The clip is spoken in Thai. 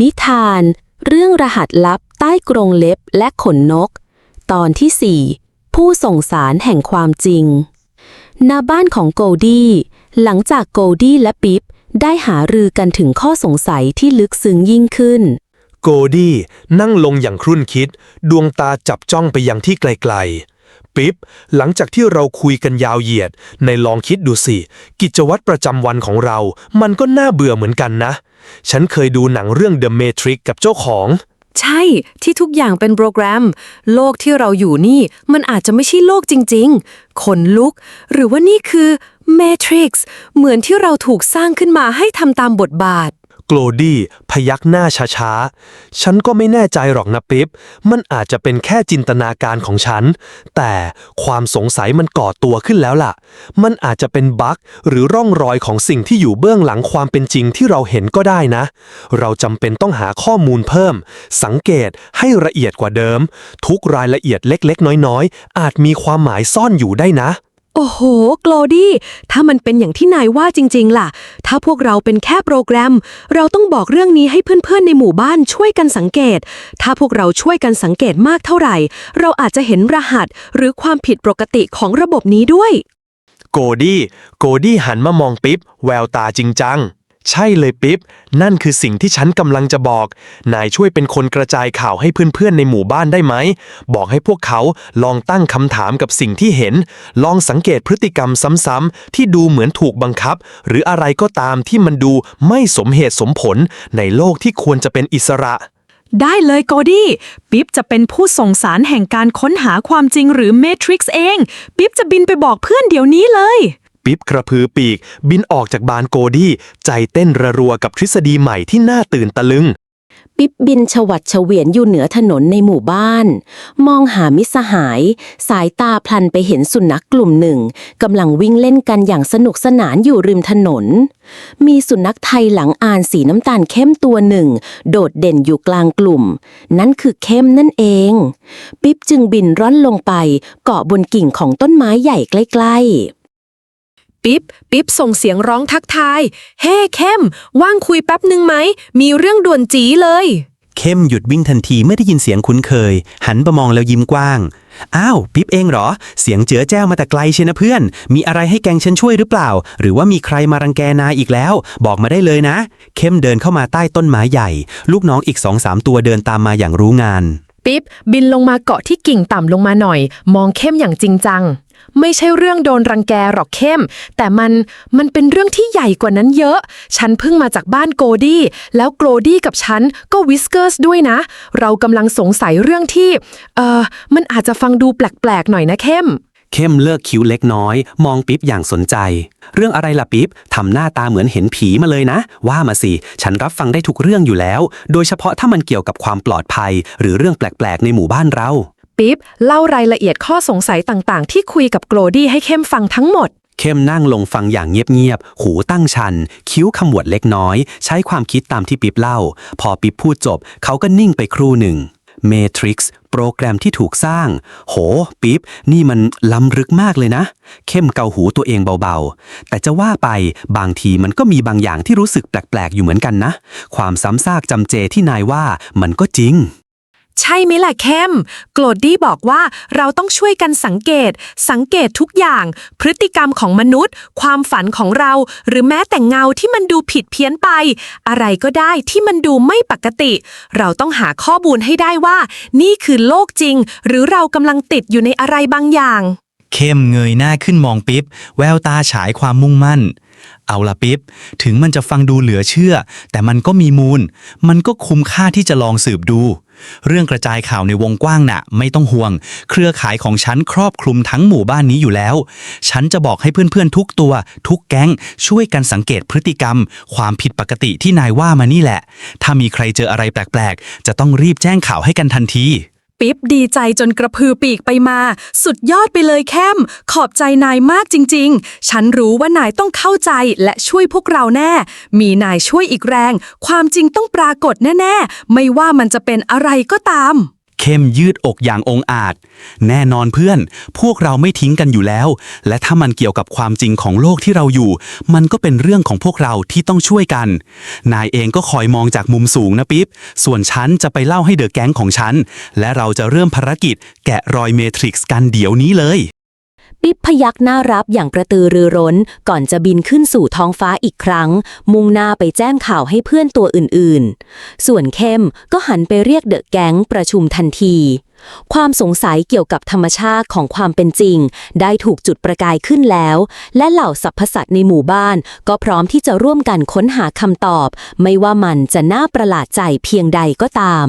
นิทาน เรื่องรหัสลับใต้กรงเล็บและขนนก ตอนที่ 4 ผู้ส่งสารแห่งความจริงณบ้านของโกลดี้ หลังจากโกลดี้และปิ๊บได้หารือกันถึงข้อสงสัยที่ลึกซึ้งยิ่งขึ้น โกดี้นั่งลงอย่างครุ่นคิด ดวงตาจับจ้องไปยังที่ไกลๆ ปิ๊บ หลังจากที่เราคุยกันยาวเหยียด ในลองคิดดูสิ กิจวัตรประจำวันของเรา มันก็น่าเบื่อเหมือนกันนะ ฉันเคยดูหนังเรื่อง The Matrix กับเจ้าของ ใช่ที่ทุกอย่างเป็นโปรแกรม โลกที่เราอยู่นี่ มันอาจจะไม่ใช่โลกจริงๆ ขนลุก หรือว่านี่คือ Matrix เหมือนที่เราถูกสร้างขึ้นมาให้ทำตามบทบาท โกลดี้พยักหน้าช้าๆ ฉันก็ไม่แน่ใจหรอกนะปิ๊บ มันอาจจะเป็นแค่จินตนาการของฉัน แต่ความสงสัยมันก่อตัวขึ้นแล้วล่ะ มันอาจจะเป็นบั๊กหรือร่องรอยของสิ่งที่อยู่เบื้องหลังความเป็นจริงที่เราเห็นก็ได้นะ เราจำเป็นต้องหาข้อมูลเพิ่ม สังเกตให้ละเอียดกว่าเดิม ทุกรายละเอียดเล็กๆ น้อยๆ อาจมีความหมายซ่อนอยู่ได้นะ โอ้โห โกลดี้ ถ้ามันเป็นอย่างที่นายว่าจริง ๆ ล่ะ ถ้าพวกเราเป็นแค่โปรแกรม เราต้องบอกเรื่องนี้ให้เพื่อนๆ ในหมู่บ้านช่วยกันสังเกต ถ้าพวกเราช่วยกันสังเกตมากเท่าไหร่ เราอาจจะเห็นรหัสหรือความผิดปกติของระบบนี้ด้วย โกดี้ โกดี้หันมามองปิ๊บ แววตาจริงจัง ใช่เลยปิ๊บ นั่นคือสิ่งที่ฉันกำลังจะบอก นายช่วยเป็นคนกระจายข่าวให้เพื่อนๆในหมู่บ้านได้ไหม บอกให้พวกเขาลองตั้งคำถามกับสิ่งที่เห็น ลองสังเกตพฤติกรรมซ้ำๆที่ดูเหมือนถูกบังคับ หรืออะไรก็ตามที่มันดูไม่สมเหตุสมผลในโลกที่ควรจะเป็นอิสระ ได้เลยโกดี้ ปิ๊บจะเป็นผู้ส่งสารแห่งการค้นหาความจริงหรือ Matrix เอง ปิ๊บจะบินไปบอกเพื่อนเดี๋ยวนี้เลย ปิ๊บกระพือปีก บินออกจากบานโกดี้ ใจเต้นระรัวกับทฤษฎีใหม่ที่น่าตื่นตะลึง ปิ๊บบินฉวัดเฉวียนอยู่เหนือถนนในหมู่บ้าน มองหามิตรสหาย สายตาพลันไปเห็นสุนัขกลุ่มหนึ่งกำลังวิ่งเล่นกันอย่างสนุกสนานอยู่ริมถนน มีสุนัขไทยหลังอานสีน้ำตาลเข้มตัวหนึ่ง โดดเด่นอยู่กลางกลุ่ม นั่นคือเข้มนั่นเอง ปิ๊บจึงบินร่อนลงไปเกาะบนกิ่งของต้นไม้ใหญ่ใกล้ ๆ ปิ๊บ ปิ๊บส่งเสียงร้องทักทาย เฮ้ เข้ม ว่างคุยแป๊บหนึ่งไหม มีเรื่องด่วนจีเลย เข้มหยุดวิ่งทันทีเมื่อได้ยินเสียงคุ้นเคย หันมามองแล้วยิ้มกว้าง อ้าว ปิ๊บเองเหรอ เสียงเจือแจ้วมาแต่ไกลเชยวนะเพื่อน มีอะไรให้แกงฉันช่วยหรือเปล่า หรือว่ามีใครมารังแกนายอีกแล้ว บอกมาได้เลยนะ เข้มเดินเข้ามาใต้ต้นไม้ใหญ่ ลูกน้องอีกสองสามตัวเดินตามมาอย่างรู้งาน ปิ๊บ บินลงมาเกาะที่กิ่งต่ำลงมาหน่อย มองเข้มอย่างจริงจัง ไม่ใช่เรื่องโดนรังแกหรอกเข้ม แต่มันมันเป็นเรื่องที่ใหญ่กว่านั้นเยอะ ฉันเพิ่งมาจากบ้านโกดี้ แล้วโกลดี้กับฉันก็วิสเกอร์สด้วยนะ เรากำลังสงสัยเรื่องที่ เออมันอาจจะฟังดูแปลกๆหน่อยนะเข้ม เข้มเลิกคิ้วเล็กน้อย มองปิ๊บอย่างสนใจ เรื่องอะไรล่ะปิ๊บทำหน้าตาเหมือนเห็นผีมาเลยนะ ว่ามาสิ ฉันรับฟังได้ทุกเรื่องอยู่แล้ว โดยเฉพาะถ้ามันเกี่ยวกับความปลอดภัย หรือเรื่องแปลกๆในหมู่บ้านเรา ปิ๊บเล่ารายละเอียดข้อสงสัยต่างๆ ที่คุยกับโกลดี้ให้เข้มฟังทั้งหมด เข้มนั่งลงฟังอย่างเงียบๆ หูตั้งชัน คิ้วขมวดเล็กน้อย ใช้ความคิดตามที่ปิ๊บเล่า พอปิ๊บพูดจบ เขาก็นิ่งไปครู่หนึ่ง Matrix โปรแกรมที่ถูกสร้าง โห ปิ๊บ นี่มันล้ำลึกมากเลยนะ เข้มเกาหูตัวเองเบาๆ แต่จะว่าไปบางทีมันก็มีบางอย่างที่รู้สึกแปลกๆ อยู่เหมือนกันนะ ความซ้ำซากจำเจที่นายว่ามันก็จริง ใช่ไหมล่ะเข้ม โกลดี้บอกว่าเราต้องช่วยกันสังเกต สังเกตทุกอย่าง พฤติกรรมของมนุษย์ ความฝันของเรา หรือแม้แต่เงาที่มันดูผิดเพี้ยนไป อะไรก็ได้ที่มันดูไม่ปกติ เราต้องหาข้อมูลให้ได้ว่า นี่คือโลกจริง หรือเรากำลังติดอยู่ในอะไรบางอย่าง เข้มเงยหน้าขึ้นมองปิ๊บ แววตาฉายความมุ่งมั่น เอาละปิ๊บ ถึงมันจะฟังดูเหลือเชื่อ แต่มันก็มีมูล มันก็คุ้มค่าที่จะลองสืบดู เรื่องกระจายข่าวในวงกว้างน่ะไม่ต้องห่วง เครือข่ายของฉันครอบคลุมทั้งหมู่บ้านนี้อยู่แล้ว ฉันจะบอกให้เพื่อนๆทุกตัว ทุกแก๊ง ช่วยกันสังเกตพฤติกรรม ความผิดปกติที่นายว่ามานี่แหละ ถ้ามีใครเจออะไรแปลกๆ จะต้องรีบแจ้งข่าวให้กันทันที ปิ๊บดีใจจนกระพือปีกไปมา สุดยอดไปเลยแคมขอบใจนายมากจริง ๆ ฉันรู้ว่านายต้องเข้าใจและช่วยพวกเราแน่ มีนายช่วยอีกแรง ความจริงต้องปรากฏแน่ ๆ ไม่ว่ามันจะเป็นอะไรก็ตาม เข้มยืดอกอย่างองอาจ แน่นอนเพื่อน พวกเราไม่ทิ้งกันอยู่แล้ว และถ้ามันเกี่ยวกับความจริงของโลกที่เราอยู่ มันก็เป็นเรื่องของพวกเราที่ต้องช่วยกัน นายเองก็คอยมองจากมุมสูงนะปิ๊บ ส่วนฉันจะไปเล่าให้เดอะแก๊งของฉัน และเราจะเริ่มภารกิจแกะรอยเมทริกซ์กันเดี๋ยวนี้เลย ปิ๊บพยักหน้ารับอย่างกระตือรือร้น ก่อนจะบินขึ้นสู่ท้องฟ้าอีกครั้ง มุ่งหน้าไปแจ้งข่าวให้เพื่อนตัวอื่นๆ ส่วนเข้มก็หันไปเรียกเดอะแก๊งประชุมทันที ความสงสัยเกี่ยวกับธรรมชาติของความเป็นจริง ได้ถูกจุดประกายขึ้นแล้ว และเหล่าสรรพสัตว์ในหมู่บ้าน ก็พร้อมที่จะร่วมกันค้นหาคำตอบ ไม่ว่ามันจะน่าประหลาดใจเพียงใดก็ตาม